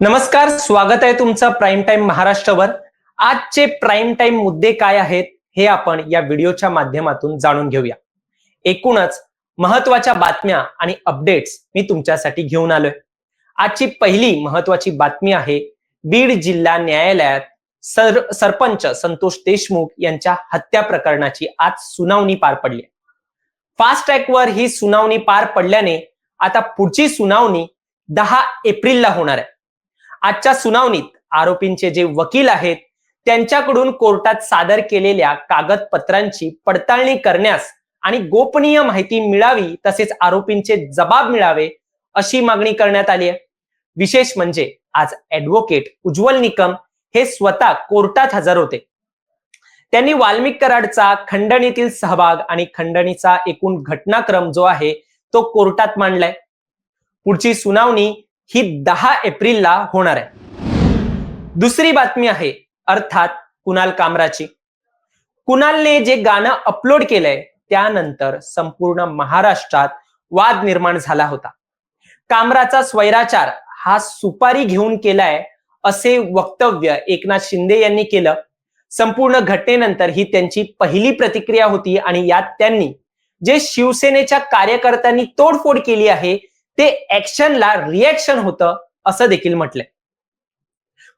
नमस्कार स्वागत आहे तुमचं प्राईम टाइम महाराष्ट्रावर. आजचे प्राईम टाइम मुद्दे काय आहेत हे आपण या व्हिडिओच्या माध्यमातून जाणून घेऊया. एकूणच महत्त्वाच्या बातम्या आणि अपडेट्स मी तुमच्यासाठी घेऊन आलोय. आजची पहिली महत्वाची बातमी आहे बीड जिल्हा न्यायालयात सर सरपंच संतोष देशमुख यांच्या हत्या प्रकरणाची आज सुनावणी पार पडली फास्ट ट्रॅकवर ही सुनावणी पार पडल्याने आता पुढची सुनावणी दहा एप्रिलला होणार आहे. आजच्या सुनावणीत आरोपींचे जे वकील आहेत त्यांच्याकडून कोर्टात सादर केलेल्या कागदपत्रांची पडताळणी करण्यास आणि गोपनीय माहिती मिळावी तसेच आरोपींचे जबाब मिळावे अशी मागणी करण्यात आली आहे. विशेष म्हणजे आज ऍडव्होकेट उज्ज्वल निकम हे स्वतः कोर्टात हजर होते. त्यांनी वाल्मिक कराडचा खंडणीतील सहभाग आणि खंडणीचा एकूण घटनाक्रम जो आहे तो कोर्टात मांडलाय. पुढची सुनावणी ही दहा एप्रिलला होणार आहे. दुसरी बातमी आहे अर्थात कुणाल कामराची. कुणालने जे गाणं अपलोड केलंय त्यानंतर संपूर्ण महाराष्ट्रात वाद निर्माण झाला होता. कामराचा स्वैराचार हा सुपारी घेऊन केलाय असे वक्तव्य एकनाथ शिंदे यांनी केलं. संपूर्ण घटनेनंतर ही त्यांची पहिली प्रतिक्रिया होती आणि यात त्यांनी जे शिवसेनेच्या कार्यकर्त्यांनी तोडफोड केली आहे ते ऍक्शनला रिॲक्शन होतं असं देखील म्हटलंय.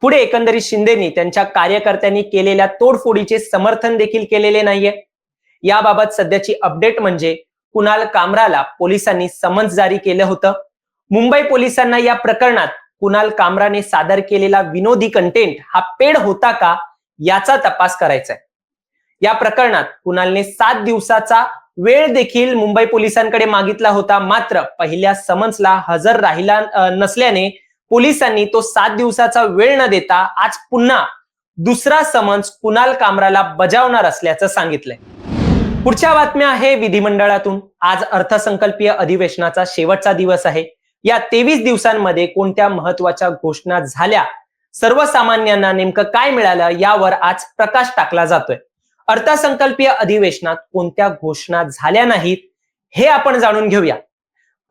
पुढे एकंदरीत शिंदेनी त्यांच्या कार्यकर्त्यांनी केलेल्या तोडफोडीचे समर्थन देखील केलेले नाहीये. याबाबत सध्याची अपडेट म्हणजे कुणाल कामराला पोलिसांनी समन्स जारी केलं होतं. मुंबई पोलिसांना या प्रकरणात कुणाल कामराने सादर केलेला विनोदी कंटेंट हा पेड होता का याचा तपास करायचा आहे या प्रकरणात कुणालने सात दिवसाचा वेळ देखील मुंबई पोलिसांकडे मागितला होता. मात्र पहिल्या समन्सला हजर राहिला नसल्याने पोलिसांनी तो सात दिवसाचा वेळ न देता आज पुन्हा दुसरा समन्स कुणाल कामराला बजावणार असल्याचं सांगितलंय. पुढच्या बातम्या आहे विधिमंडळातून. आज अर्थसंकल्पीय अधिवेशनाचा शेवटचा दिवस आहे. या तेवीस दिवसांमध्ये कोणत्या महत्त्वाच्या घोषणा झाल्या? सर्वसामान्यांना नेमकं काय मिळालं? यावर आज प्रकाश टाकला जातोय. अर्थसंकल्पीय अधिवेशनात कोणत्या घोषणा झाल्या नाहीत हे आपण जाणून घेऊया.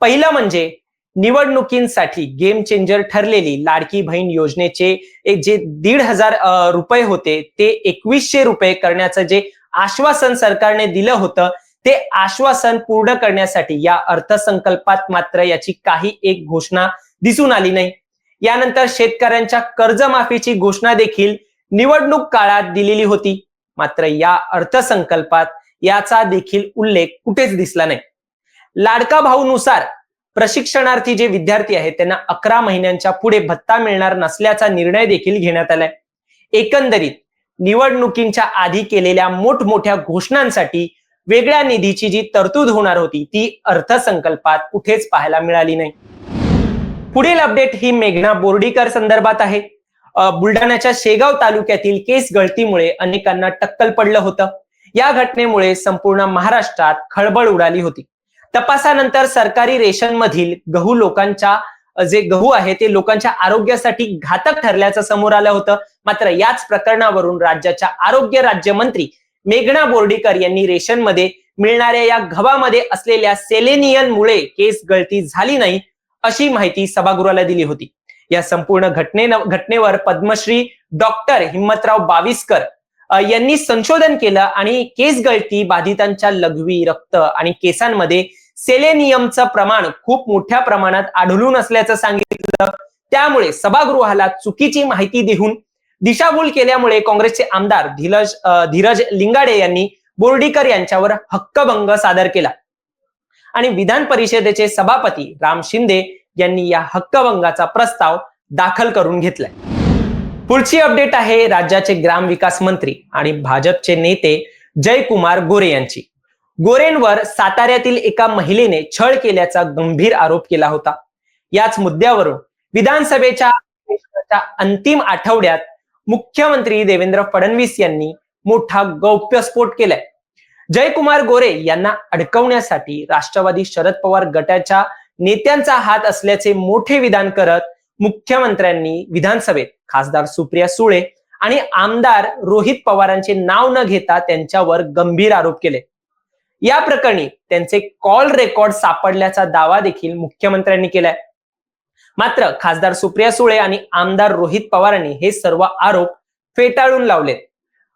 पहिलं म्हणजे निवडणुकींसाठी गेम चेंजर ठरलेली लाडकी बहीण योजनेचे एक जे दीड हजार रुपये होते ते एकवीसशे रुपये करण्याचं जे आश्वासन सरकारने दिलं होतं ते आश्वासन पूर्ण करण्यासाठी या अर्थसंकल्पात मात्र याची काही एक घोषणा दिसून आली नाही. यानंतर शेतकऱ्यांच्या कर्जमाफीची घोषणा देखील निवडणूक काळात दिलेली होती. मात्र या अर्थसंकल्पात याचा देखील उल्लेख कुठेच दिसला नाही. लाडका भाऊनुसार प्रशिक्षणार्थी जे विद्यार्थी आहेत त्यांना अकरा महिन्यांच्या पुढे भत्ता मिळणार नसल्याचा निर्णय देखील घेण्यात आलाय. एकंदरीत निवडणुकींच्या आधी केलेल्या मोठमोठ्या घोषणांसाठी वेगळ्या निधीची जी तरतूद होणार होती ती अर्थसंकल्पात कुठेच पाहायला मिळाली नाही. पुढील अपडेट ही मेघना बोर्डीकर संदर्भात आहे. बुलढाण्याच्या शेगाव तालुक्यातील केस गळतीमुळे अनेकांना टक्कल पडलं होतं. या घटनेमुळे संपूर्ण महाराष्ट्रात खळबळ उडाली होती. तपासानंतर सरकारी रेशनमधील गहू लोकांच्या जे गहू आहे ते लोकांच्या आरोग्यासाठी घातक ठरल्याचं समोर आलं होतं. मात्र याच प्रकरणावरून राज्याच्या आरोग्य राज्यमंत्री मेघना बोर्डीकर यांनी रेशनमध्ये मिळणाऱ्या या गव्हामध्ये असलेल्या सेलेनियनमुळे केस गळती झाली नाही अशी माहिती सभागृहाला दिली होती. या संपूर्ण घटने घटनेवर पद्मश्री डॉक्टर हिम्मतराव बाविस्कर यांनी संशोधन केलं आणि केस गळती बाधितांच्या लघवी रक्त आणि केसांमध्ये सेलेनियमचं प्रमाण खूप मोठ्या प्रमाणात आढळून असल्याचं सांगितलं. त्यामुळे सभागृहाला चुकीची माहिती देऊन दिशाभूल केल्यामुळे काँग्रेसचे आमदार धीरज धीरज लिंगाडे यांनी बोर्डीकर यांच्यावर हक्कभंग सादर केला. आणि विधान परिषदेचे सभापती राम शिंदे यांनी या हक्कभंगाचा प्रस्ताव दाखल करून घेतलाय. पुढची अपडेट आहे राज्याचे ग्रामविकास मंत्री आणि भाजपचे नेते जयकुमार गोरे यांची. गोरेंवर साताऱ्यातील एका महिलेने छळ केल्याचा गंभीर आरोप केला होता. याच मुद्द्यावरून विधानसभेच्या अंतिम आठवड्यात मुख्यमंत्री देवेंद्र फडणवीस यांनी मोठा गौप्यस्फोट केलाय. जयकुमार गोरे यांना अडकवण्यासाठी राष्ट्रवादी शरद पवार गटाच्या नेत्यांचा हात असल्याचे मोठे विधान करत मुख्यमंत्र्यांनी विधानसभेत खासदार सुप्रिया सुळे आणि आमदार रोहित पवारांचे नाव न घेता त्यांच्यावर गंभीर आरोप केले. या प्रकरणी त्यांचे कॉल रेकॉर्ड सापडल्याचा दावा देखील मुख्यमंत्र्यांनी केलाय. मात्र खासदार सुप्रिया सुळे आणि आमदार रोहित पवारांनी हे सर्व आरोप फेटाळून लावलेत.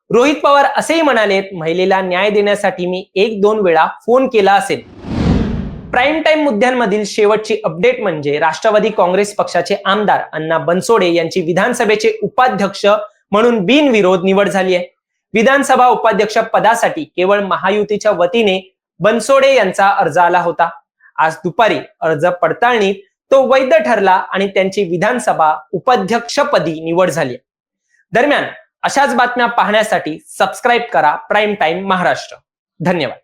रोहित पवार असेही म्हणालेत महिलेला न्याय देण्यासाठी मी एक दोन वेळा फोन केला असेल. प्राईम टाइम मुद्द्यांमधील शेवटची अपडेट म्हणजे राष्ट्रवादी काँग्रेस पक्षाचे आमदार अण्णा बनसोडे यांची विधानसभेचे उपाध्यक्ष म्हणून बिनविरोध निवड झाली आहे. विधानसभा उपाध्यक्ष पदासाठी केवळ महायुतीच्या वतीने बनसोडे यांचा अर्ज आला होता. आज दुपारी अर्ज पडताळणीत तो वैध ठरला आणि त्यांची विधानसभा उपाध्यक्षपदी निवड झाली दरम्यान अशाच बातम्या पाहण्यासाठी सबस्क्राईब करा प्राईम टाइम महाराष्ट्र. धन्यवाद.